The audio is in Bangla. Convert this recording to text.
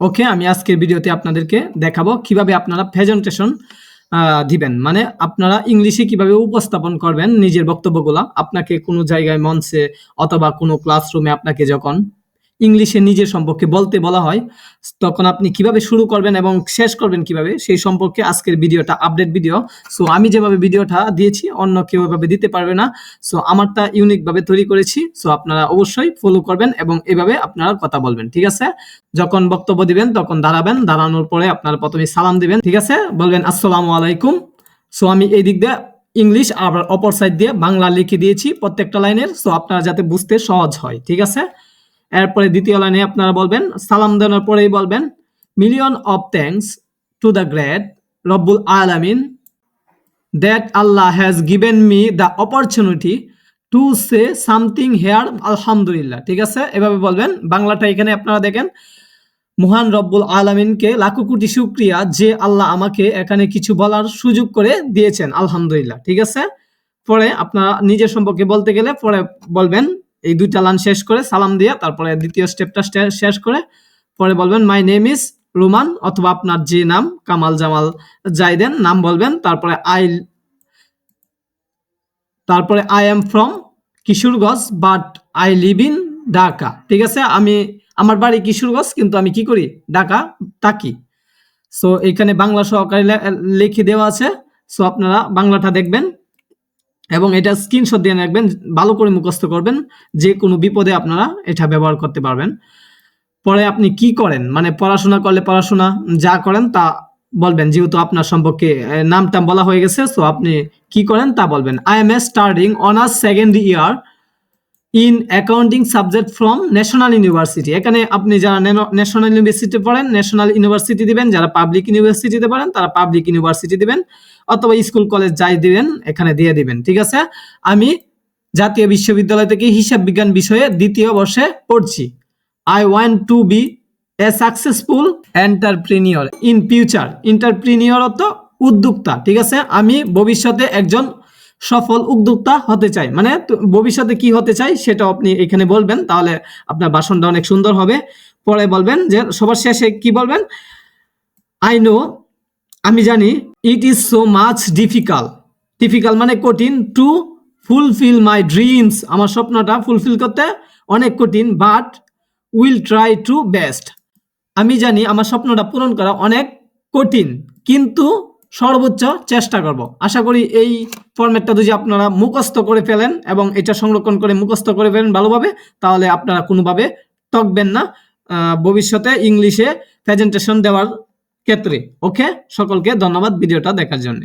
ওকে, আমি আজকের ভিডিওতে আপনাদেরকে দেখাবো কীভাবে আপনারা প্রেজেন্টেশন দিবেন। মানে আপনারা ইংলিশে কীভাবে উপস্থাপন করবেন নিজের বক্তব্যগুলা, আপনাকে কোনো জায়গায় মঞ্চে অথবা কোনো ক্লাসরুমে আপনাকে যখন ইংলিশে নিজের সম্পর্কে বলতে বলা হয়। তখন আপনি কীভাবে শুরু করবেন এবং শেষ করবেন কীভাবে, সেই সম্পর্কে আজকের ভিডিওটা আপডেট ভিডিও সো আমি যেভাবে ভিডিওটা দিয়েছি, অন্য কেউ এভাবে দিতে পারবে না। সো আমারটা ইউনিকভাবে তৈরি করেছি। সো আপনারা অবশ্যই ফলো করবেন এবং এভাবে আপনারা কথা বলবেন, ঠিক আছে? যখন বক্তব্য দিবেন, তখন দাঁড়াবেন। দাঁড়ানোর পরে আপনারা প্রথমে সালাম দিবেন, ঠিক আছে? বলবেন, আসসালামু আলাইকুম। সো আমি এই দিক দিয়ে ইংলিশ আবার অপর সাইড দিয়ে বাংলা লিখে দিয়েছি প্রত্যেকটা লাইনের। সো আপনারা যাতে বুঝতে সহজ হয়, ঠিক আছে? এরপরে দ্বিতীয় লাইনে আপনারা বলবেন, সালাম দেওয়ার পরেই বলবেন million of thanks to the great রব্বুল আলামিন that Allah has given me the opportunity to say something here আলহামদুলিল্লাহ। ঠিক আছে? এভাবে বলবেন। বাংলাটা এখানে আপনারা দেখেন, মহান রব্বুল আলামিনকে লাখো কোটি শুক্রিয়া যে আল্লাহ আমাকে এখানে কিছু বলার সুযোগ করে দিয়েছেন, আলহামদুলিল্লাহ। ঠিক আছে? পরে আপনারা নিজের সম্পর্কে বলতে গেলে পরে বলবেন এই দুইটা লাইন শেষ করে সালাম দিয়ে তারপরে দ্বিতীয় স্টেপটা শেষ করে পরে বলবেন মাই নেম ইজ রোমান অথবা আপনার যে নাম, কামাল জামাল জাইদেন, নাম বলবেন, তারপরে আই তারপরে I am from Kishoreganj but I live in Dhaka ঠিক আছে? আমি, আমার বাড়ি কিশোরগঞ্জ, কিন্তু আমি কি করি? ঢাকা থাকি। সো এখানে বাংলা সহকারে লিখে দেওয়া আছে। সো আপনারা বাংলাটা দেখবেন। এবং এটা স্ক্রিনশট দিয়ে রাখবেন, ভালো করে মুখস্থ করবেন, যে কোনো বিপদে আপনারা এটা ব্যবহার করতে পারবেন। পরে আপনি কি করেন? মানে পড়াশোনা করলে পড়াশোনা, যা করেন তা বলবেন। যেহেতু আপনার সম্পর্কে নামটা বলা হয়ে গেছে সো আপনি কি করেন তা বলবেন। I am a starting honours second year in accounting subject from national university এখানে আপনি যারা ন্যাশনাল ইউনিভার্সিটি পড়েন ন্যাশনাল ইউনিভার্সিটি দিবেন, যারা পাবলিক ইউনিভার্সিটিতে পড়েন, তারা পাবলিক ইউনিভার্সিটি দিবেন, অথবা স্কুল কলেজ যাই দিবেন, এখানে দিয়ে দিবেন, ঠিক আছে? আমি জাতীয় বিশ্ববিদ্যালয় থেকে হিসাব বিজ্ঞান বিষয়ে দ্বিতীয় বর্ষে পড়ছি। I want to be a successful entrepreneur in future entrepreneur অর্থ উদ্যোক্তা, ঠিক আছে? আমি ভবিষ্যতে একজন সফল উদ্যোক্তা হতে চাই। মানে ভবিষ্যতে কি হতে চাই সেটা আপনি এখানে বলবেন, তাহলে আপনার ভাষণটা অনেক সুন্দর হবে। পরে বলবেন যে সবার শেষে কি বলবেন? আই নো আমি জানি it is so much difficult difficult মানে কঠিন টু ফুলফিল মাই ড্রিমস আমার স্বপ্নটা ফুলফিল করতে অনেক কঠিন but will try to best আমি জানি আমার স্বপ্নটা পূরণ করা অনেক কঠিন, কিন্তু সর্বোচ্চ চেষ্টা করব। আশা করি এই ফর্ম্যাটটা যদি আপনারা মুখস্থ করে ফেলেন এবং এটা সংরক্ষণ করে মুখস্থ করে ফেলেন ভালোভাবে, তাহলে আপনারা কোনোভাবে টকবেন না ভবিষ্যতে ইংলিশে প্রেজেন্টেশন দেওয়ার ক্ষেত্রে। ওকে সকলকে ধন্যবাদ ভিডিওটা দেখার জন্য।